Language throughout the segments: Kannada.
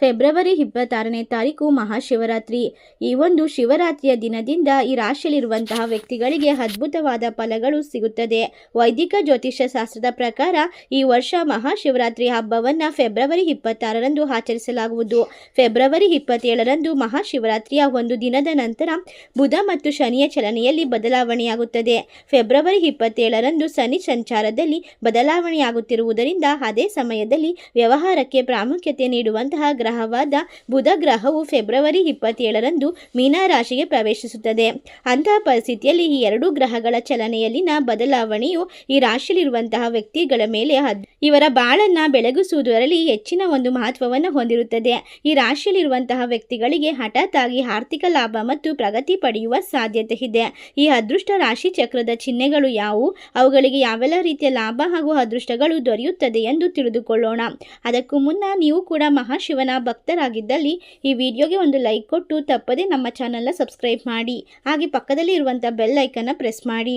ಫೆಬ್ರವರಿ ಇಪ್ಪತ್ತಾರನೇ ತಾರೀಕು ಮಹಾಶಿವರಾತ್ರಿ. ಈ ಒಂದು ಶಿವರಾತ್ರಿಯ ದಿನದಿಂದ ಈ ರಾಶಿಯಲ್ಲಿರುವಂತಹ ವ್ಯಕ್ತಿಗಳಿಗೆ ಅದ್ಭುತವಾದ ಫಲಗಳು ಸಿಗುತ್ತದೆ. ವೈದಿಕ ಜ್ಯೋತಿಷ್ಯ ಶಾಸ್ತ್ರದ ಪ್ರಕಾರ ಈ ವರ್ಷ ಮಹಾಶಿವರಾತ್ರಿ ಹಬ್ಬವನ್ನು ಫೆಬ್ರವರಿ ಇಪ್ಪತ್ತಾರರಂದು ಆಚರಿಸಲಾಗುವುದು. ಫೆಬ್ರವರಿ ಇಪ್ಪತ್ತೇಳರಂದು ಮಹಾಶಿವರಾತ್ರಿಯ ಒಂದು ದಿನದ ನಂತರ ಬುಧ ಮತ್ತು ಶನಿಯ ಚಲನೆಯಲ್ಲಿ ಬದಲಾವಣೆಯಾಗುತ್ತದೆ. ಫೆಬ್ರವರಿ ಇಪ್ಪತ್ತೇಳರಂದು ಶನಿ ಸಂಚಾರದಲ್ಲಿ ಬದಲಾವಣೆಯಾಗುತ್ತಿರುವುದರಿಂದ ಅದೇ ಸಮಯದಲ್ಲಿ ವ್ಯವಹಾರಕ್ಕೆ ಪ್ರಾಮುಖ್ಯತೆ ನೀಡುವಂತಹ ಗ್ರಹವಾದ ಬುಧ ಗ್ರಹವು ಫೆಬ್ರವರಿ ಇಪ್ಪತ್ತೇಳರಂದು ಮೀನ ರಾಶಿಗೆ ಪ್ರವೇಶಿಸುತ್ತದೆ. ಅಂತಹ ಪರಿಸ್ಥಿತಿಯಲ್ಲಿ ಈ ಎರಡೂ ಗ್ರಹಗಳ ಚಲನೆಯಲ್ಲಿನ ಬದಲಾವಣೆಯು ಈ ರಾಶಿಯಲ್ಲಿರುವಂತಹ ವ್ಯಕ್ತಿಗಳ ಮೇಲೆ ಹದ್- ಇವರ ಬಾಳನ್ನ ಬೆಳಗಿಸುವುದರಲ್ಲಿ ಹೆಚ್ಚಿನ ಒಂದು ಮಹತ್ವವನ್ನು ಹೊಂದಿರುತ್ತದೆ. ಈ ರಾಶಿಯಲ್ಲಿರುವಂತಹ ವ್ಯಕ್ತಿಗಳಿಗೆ ಹಠಾತ್ ಆಗಿ ಆರ್ಥಿಕ ಲಾಭ ಮತ್ತು ಪ್ರಗತಿ ಪಡೆಯುವ ಸಾಧ್ಯತೆ ಇದೆ. ಈ ಅದೃಷ್ಟ ರಾಶಿ ಚಕ್ರದ ಚಿಹ್ನೆಗಳು ಯಾವುವು? ಅವುಗಳಿಗೆ ಯಾವೆಲ್ಲ ರೀತಿಯ ಲಾಭ ಹಾಗೂ ಅದೃಷ್ಟಗಳು ದೊರೆಯುತ್ತದೆ ಎಂದು ತಿಳಿದುಕೊಳ್ಳೋಣ. ಅದಕ್ಕೂ ಮುನ್ನ ನೀವು ಕೂಡ ಮಹಾಶಿವನ ಭಕ್ತರಾಗಿದ್ದಲ್ಲಿ ಈ ವಿಡಿಯೋಗೆ ಒಂದು ಲೈಕ್ ಕೊಟ್ಟು ತಪ್ಪದೆ ನಮ್ಮ ಚಾನಲ್ನ ಸಬ್ಸ್ಕ್ರೈಬ್ ಮಾಡಿ. ಹಾಗೆ ಪಕ್ಕದಲ್ಲಿ ಇರುವಂಥ ಬೆಲ್ ಐಕನ್ನ ಪ್ರೆಸ್ ಮಾಡಿ.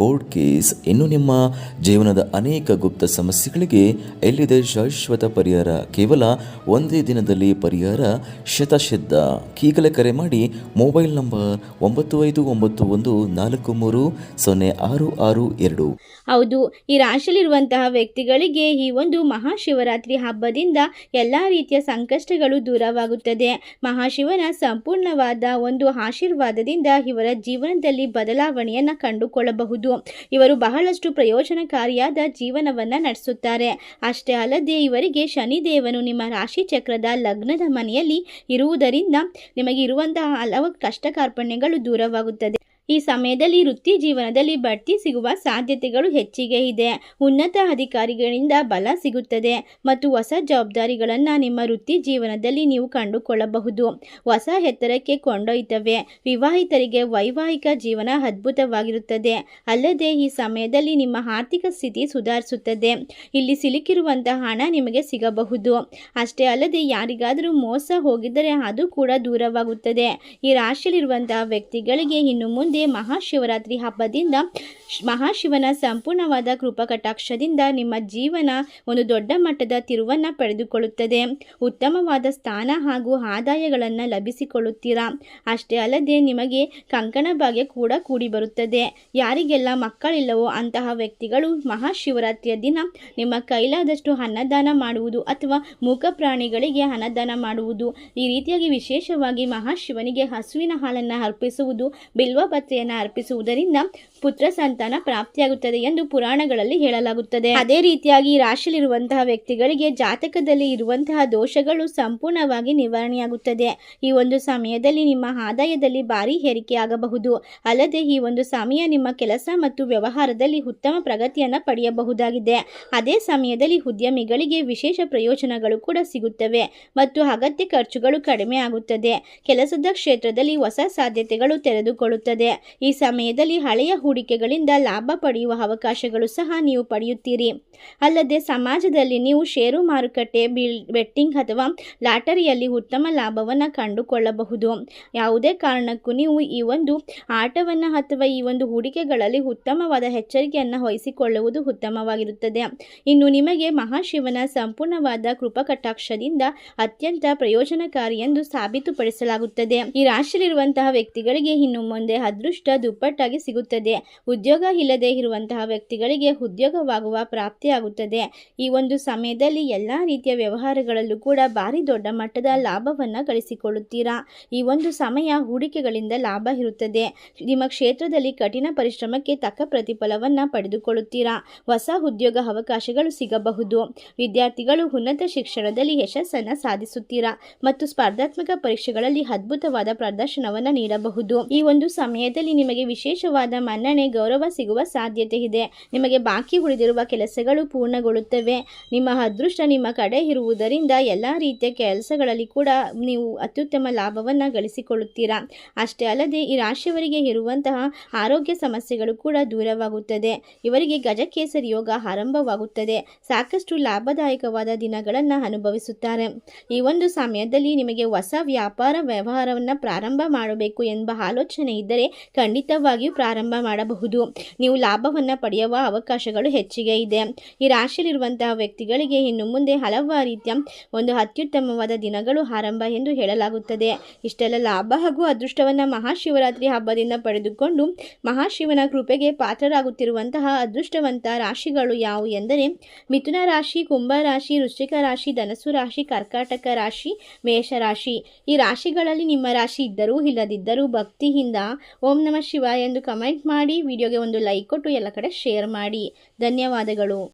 ಕೋರ್ಟ್ ಕೇಸ್ ಇನ್ನು ನಿಮ್ಮ ಜೀವನದ ಅನೇಕ ಗುಪ್ತ ಸಮಸ್ಯೆಗಳಿಗೆ ಎಲ್ಲಿದೆ ಶಾಶ್ವತ ಪರಿಹಾರ? ಕೇವಲ ಒಂದೇ ದಿನದಲ್ಲಿ ಪರಿಹಾರ? ಶತಸಿದ್ಧ ಈಗಲೇ ಕರೆ ಮಾಡಿ ಮೊಬೈಲ್ ನಂಬರ್ ಒಂಬತ್ತು ಐದು ಒಂಬತ್ತು ಒಂದು ನಾಲ್ಕು ಮೂರು ಸೊನ್ನೆ ಆರು ಆರು ಎರಡು. ಹೌದು, ಈ ರಾಶಿಯಲ್ಲಿರುವಂತಹ ವ್ಯಕ್ತಿಗಳಿಗೆ ಈ ಒಂದು ಮಹಾಶಿವರಾತ್ರಿ ಹಬ್ಬದಿಂದ ಎಲ್ಲ ರೀತಿಯ ಸಂಕಷ್ಟಗಳು ದೂರವಾಗುತ್ತದೆ. ಮಹಾಶಿವನ ಸಂಪೂರ್ಣವಾದ ಒಂದು ಆಶೀರ್ವಾದದಿಂದ ಇವರ ಜೀವನದಲ್ಲಿ ಬದಲಾವಣೆಯನ್ನು ಕಂಡುಕೊಳ್ಳಬಹುದು. ಇವರು ಬಹಳಷ್ಟು ಪ್ರಯೋಜನಕಾರಿಯಾದ ಜೀವನವನ್ನು ನಡೆಸುತ್ತಾರೆ. ಅಷ್ಟೇ ಅಲ್ಲದೆ ಇವರಿಗೆ ಶನಿದೇವನು ನಿಮ್ಮ ರಾಶಿ ಚಕ್ರದ ಲಗ್ನದ ಮನೆಯಲ್ಲಿ ಇರುವುದರಿಂದ ನಿಮಗೆ ಇರುವಂತಹ ಹಲವು ಕಷ್ಟ ಕಾರ್ಪಣ್ಯಗಳು ದೂರವಾಗುತ್ತದೆ. ಈ ಸಮಯದಲ್ಲಿ ವೃತ್ತಿ ಜೀವನದಲ್ಲಿ ಬಡ್ತಿ ಸಿಗುವ ಸಾಧ್ಯತೆಗಳು ಹೆಚ್ಚಿಗೆ ಇದೆ. ಉನ್ನತ ಅಧಿಕಾರಿಗಳಿಂದ ಬಲ ಸಿಗುತ್ತದೆ ಮತ್ತು ಹೊಸ ಜವಾಬ್ದಾರಿಗಳನ್ನು ನಿಮ್ಮ ವೃತ್ತಿ ಜೀವನದಲ್ಲಿ ನೀವು ಕಂಡುಕೊಳ್ಳಬಹುದು. ಹೊಸ ಎತ್ತರಕ್ಕೆ ಕೊಂಡೊಯ್ತವೆ. ವಿವಾಹಿತರಿಗೆ ವೈವಾಹಿಕ ಜೀವನ ಅದ್ಭುತವಾಗಿರುತ್ತದೆ. ಅಲ್ಲದೆ ಈ ಸಮಯದಲ್ಲಿ ನಿಮ್ಮ ಆರ್ಥಿಕ ಸ್ಥಿತಿ ಸುಧಾರಿಸುತ್ತದೆ. ಇಲ್ಲಿ ಸಿಲುಕಿರುವಂತಹ ಹಣ ನಿಮಗೆ ಸಿಗಬಹುದು. ಅಷ್ಟೇ ಅಲ್ಲದೆ ಯಾರಿಗಾದರೂ ಮೋಸ ಹೋಗಿದ್ದರೆ ಅದು ಕೂಡ ದೂರವಾಗುತ್ತದೆ. ಈ ರಾಶಿಯಲ್ಲಿರುವಂತಹ ವ್ಯಕ್ತಿಗಳಿಗೆ ಇನ್ನು ಮುಂದೆ ಮಹಾಶಿವರಾತ್ರಿ ಹಬ್ಬದಿಂದ ಮಹಾಶಿವನ ಸಂಪೂರ್ಣವಾದ ಕೃಪಕಟಾಕ್ಷದಿಂದ ನಿಮ್ಮ ಜೀವನ ಒಂದು ದೊಡ್ಡ ಮಟ್ಟದ ತಿರುವನ್ನು ಪಡೆದುಕೊಳ್ಳುತ್ತದೆ. ಉತ್ತಮವಾದ ಸ್ಥಾನ ಹಾಗೂ ಆದಾಯಗಳನ್ನು ಲಭಿಸಿಕೊಳ್ಳುತ್ತೀರಾ? ಅಷ್ಟೇ ಅಲ್ಲದೆ ನಿಮಗೆ ಕಂಕಣ ಭಾಗ್ಯ ಕೂಡ ಕೂಡಿ ಬರುತ್ತದೆ. ಯಾರಿಗೆಲ್ಲ ಮಕ್ಕಳಿಲ್ಲವೋ ಅಂತಹ ವ್ಯಕ್ತಿಗಳು ಮಹಾಶಿವರಾತ್ರಿಯ ದಿನ ನಿಮ್ಮ ಕೈಲಾದಷ್ಟು ಅನ್ನದಾನ ಮಾಡುವುದು ಅಥವಾ ಮೂಕ ಪ್ರಾಣಿಗಳಿಗೆ ಅನ್ನದಾನ ಮಾಡುವುದು, ಈ ರೀತಿಯಾಗಿ ವಿಶೇಷವಾಗಿ ಮಹಾಶಿವನಿಗೆ ಹಸುವಿನ ಹಾಲನ್ನು ಅರ್ಪಿಸುವುದು, ಬಿಲ್ವಪತ್ರೆಯನ್ನು ಅರ್ಪಿಸುವುದರಿಂದ ಪುತ್ರ ಸಂತಾನ ಪ್ರಾಪ್ತಿಯಾಗುತ್ತದೆ ಎಂದು ಪುರಾಣಗಳಲ್ಲಿ ಹೇಳಲಾಗುತ್ತದೆ. ಅದೇ ರೀತಿಯಾಗಿ ರಾಶಿಯಲ್ಲಿರುವಂತಹ ವ್ಯಕ್ತಿಗಳಿಗೆ ಜಾತಕದಲ್ಲಿ ಇರುವಂತಹ ದೋಷಗಳು ಸಂಪೂರ್ಣವಾಗಿ ನಿವಾರಣೆಯಾಗುತ್ತದೆ. ಈ ಒಂದು ಸಮಯದಲ್ಲಿ ನಿಮ್ಮ ಆದಾಯದಲ್ಲಿ ಭಾರಿ ಏರಿಕೆಯಾಗಬಹುದು ಅಲ್ಲದೆ ಈ ಒಂದು ಸಮಯ ನಿಮ್ಮ ಕೆಲಸ ಮತ್ತು ವ್ಯವಹಾರದಲ್ಲಿ ಉತ್ತಮ ಪ್ರಗತಿಯನ್ನು ಪಡೆಯಬಹುದಾಗಿದೆ. ಅದೇ ಸಮಯದಲ್ಲಿ ಉದ್ಯಮಿಗಳಿಗೆ ವಿಶೇಷ ಪ್ರಯೋಜನಗಳು ಕೂಡ ಸಿಗುತ್ತವೆ ಮತ್ತು ಅಗತ್ಯ ಖರ್ಚುಗಳು ಕಡಿಮೆ ಆಗುತ್ತದೆ. ಕೆಲಸದ ಕ್ಷೇತ್ರದಲ್ಲಿ ಹೊಸ ಸಾಧ್ಯತೆಗಳು ತೆರೆದುಕೊಳ್ಳುತ್ತದೆ. ಈ ಸಮಯದಲ್ಲಿ ಹಳೆಯ ಹೂಡಿಕೆಗಳಿಂದ ಲಾಭ ಪಡೆಯುವ ಅವಕಾಶಗಳು ಸಹ ನೀವು ಪಡೆಯುತ್ತೀರಿ. ಅಲ್ಲದೆ ಸಮಾಜದಲ್ಲಿ ನೀವು ಷೇರು ಮಾರುಕಟ್ಟೆ, ಬಿಲ್ ಬೆಟ್ಟಿಂಗ್ ಅಥವಾ ಲಾಟರಿಯಲ್ಲಿ ಉತ್ತಮ ಲಾಭವನ್ನು ಕಂಡುಕೊಳ್ಳಬಹುದು. ಯಾವುದೇ ಕಾರಣಕ್ಕೂ ನೀವು ಈ ಒಂದು ಆಟವನ್ನು ಅಥವಾ ಈ ಒಂದು ಹೂಡಿಕೆಗಳಲ್ಲಿ ಉತ್ತಮವಾದ ಎಚ್ಚರಿಕೆಯನ್ನು ವಹಿಸಿಕೊಳ್ಳುವುದು ಉತ್ತಮವಾಗಿರುತ್ತದೆ. ಇನ್ನು ನಿಮಗೆ ಮಹಾಶಿವನ ಸಂಪೂರ್ಣವಾದ ಕೃಪಕಟಾಕ್ಷದಿಂದ ಅತ್ಯಂತ ಪ್ರಯೋಜನಕಾರಿ ಎಂದು ಸಾಬೀತುಪಡಿಸಲಾಗುತ್ತದೆ. ಈ ರಾಶಿಯಲ್ಲಿರುವಂತಹ ವ್ಯಕ್ತಿಗಳಿಗೆ ಇನ್ನು ಮುಂದೆ ಅದೃಷ್ಟ ದುಪ್ಪಟ್ಟಾಗಿ ಸಿಗುತ್ತದೆ. ಉದ್ಯೋಗ ಇಲ್ಲದೆ ಇರುವಂತಹ ವ್ಯಕ್ತಿಗಳಿಗೆ ಉದ್ಯೋಗವಾಗುವ ಪ್ರಾಪ್ತಿಯಾಗುತ್ತದೆ. ಈ ಒಂದು ಸಮಯದಲ್ಲಿ ಎಲ್ಲ ರೀತಿಯ ವ್ಯವಹಾರಗಳಲ್ಲೂ ಕೂಡ ಭಾರಿ ದೊಡ್ಡ ಮಟ್ಟದ ಲಾಭವನ್ನು ಗಳಿಸಿಕೊಳ್ಳುತ್ತೀರಾ? ಈ ಒಂದು ಸಮಯ ಹೂಡಿಕೆಗಳಿಂದ ಲಾಭ ಇರುತ್ತದೆ. ನಿಮ್ಮ ಕ್ಷೇತ್ರದಲ್ಲಿ ಕಠಿಣ ಪರಿಶ್ರಮಕ್ಕೆ ತಕ್ಕ ಪ್ರತಿಫಲವನ್ನು ಪಡೆದುಕೊಳ್ಳುತ್ತೀರಾ? ಹೊಸ ಉದ್ಯೋಗ ಅವಕಾಶಗಳು ಸಿಗಬಹುದು. ವಿದ್ಯಾರ್ಥಿಗಳು ಉನ್ನತ ಶಿಕ್ಷಣದಲ್ಲಿ ಯಶಸ್ಸನ್ನು ಸಾಧಿಸುತ್ತೀರಾ? ಮತ್ತು ಸ್ಪರ್ಧಾತ್ಮಕ ಪರೀಕ್ಷೆಗಳಲ್ಲಿ ಅದ್ಭುತವಾದ ಪ್ರದರ್ಶನವನ್ನು ನೀಡಬಹುದು. ಈ ಒಂದು ಸಮಯದಲ್ಲಿ ನಿಮಗೆ ವಿಶೇಷವಾದ ಮನ್ನಣೆ, ಗೌರವ ಸಿಗುವ ಸಾಧ್ಯತೆ ಇದೆ. ನಿಮಗೆ ಬಾಕಿ ಉಳಿದಿರುವ ಕೆಲಸಗಳು ಪೂರ್ಣಗೊಳ್ಳುತ್ತವೆ. ನಿಮ್ಮ ಅದೃಷ್ಟ ನಿಮ್ಮ ಕಡೆ ಇರುವುದರಿಂದ ಎಲ್ಲ ರೀತಿಯ ಕೆಲಸಗಳಲ್ಲಿ ಕೂಡ ನೀವು ಅತ್ಯುತ್ತಮ ಲಾಭವನ್ನು ಗಳಿಸಿಕೊಳ್ಳುತ್ತೀರಾ. ಅಷ್ಟೇ ಅಲ್ಲದೆ ಈ ರಾಶಿಯವರಿಗೆ ಇರುವಂತಹ ಆರೋಗ್ಯ ಸಮಸ್ಯೆಗಳು ಕೂಡ ದೂರವಾಗುತ್ತದೆ. ಇವರಿಗೆ ಗಜಕೇಸರಿ ಯೋಗ ಆರಂಭವಾಗುತ್ತದೆ. ಸಾಕಷ್ಟು ಲಾಭದಾಯಕವಾದ ದಿನಗಳನ್ನು ಅನುಭವಿಸುತ್ತಾರೆ. ಈ ಒಂದು ಸಮಯದಲ್ಲಿ ನಿಮಗೆ ಹೊಸ ವ್ಯಾಪಾರ ವ್ಯವಹಾರವನ್ನು ಪ್ರಾರಂಭ ಮಾಡಬೇಕು ಎಂಬ ಆಲೋಚನೆ ಇದ್ದರೆ ಖಂಡಿತವಾಗಿಯೂ ಪ್ರಾರಂಭ ಮಾಡಬಹುದು. ನೀವು ಲಾಭವನ್ನು ಪಡೆಯುವ ಅವಕಾಶಗಳು ಹೆಚ್ಚಿಗೆ ಇದೆ. ಈ ರಾಶಿಯಲ್ಲಿರುವಂತಹ ವ್ಯಕ್ತಿಗಳಿಗೆ ಇನ್ನು ಮುಂದೆ ಹಲವಾರು ರೀತಿಯ ಒಂದು ಅತ್ಯುತ್ತಮವಾದ ದಿನಗಳು ಆರಂಭ ಎಂದು ಹೇಳಲಾಗುತ್ತದೆ. ಇಷ್ಟೆಲ್ಲ ಲಾಭ ಹಾಗೂ ಅದೃಷ್ಟವನ್ನು ಮಹಾಶಿವರಾತ್ರಿ ಹಬ್ಬದಿಂದ ಪಡೆದುಕೊಂಡು ಮಹಾಶಿವನ ಕೃಪೆಗೆ ಪಾತ್ರರಾಗುತ್ತಿರುವಂತಹ ಅದೃಷ್ಟವಂತ ರಾಶಿಗಳು ಯಾವುವು ಎಂದರೆ, ಮಿಥುನ ರಾಶಿ, ಕುಂಭ ರಾಶಿ, ವೃಶ್ಚಿಕ ರಾಶಿ ಧನಸು ರಾಶಿ, ಕರ್ಕಾಟಕ ರಾಶಿ ಮೇಷರಾಶಿ ಈ ರಾಶಿಗಳಲ್ಲಿ ನಿಮ್ಮ ರಾಶಿ ಇದ್ದರೂ ಇಲ್ಲದಿದ್ದರೂ ಭಕ್ತಿಯಿಂದ ಓಂ ನಮಃ ಶಿವ ಎಂದು ಕಮೆಂಟ್ ಮಾಡಿ ವಿಡಿಯೋಗೆ ಒಂದು ಲೈಕ್ ಕೊಟ್ಟು ಎಲ್ಲ ಕಡೆ ಶೇರ್ ಮಾಡಿ. ಧನ್ಯವಾದಗಳು.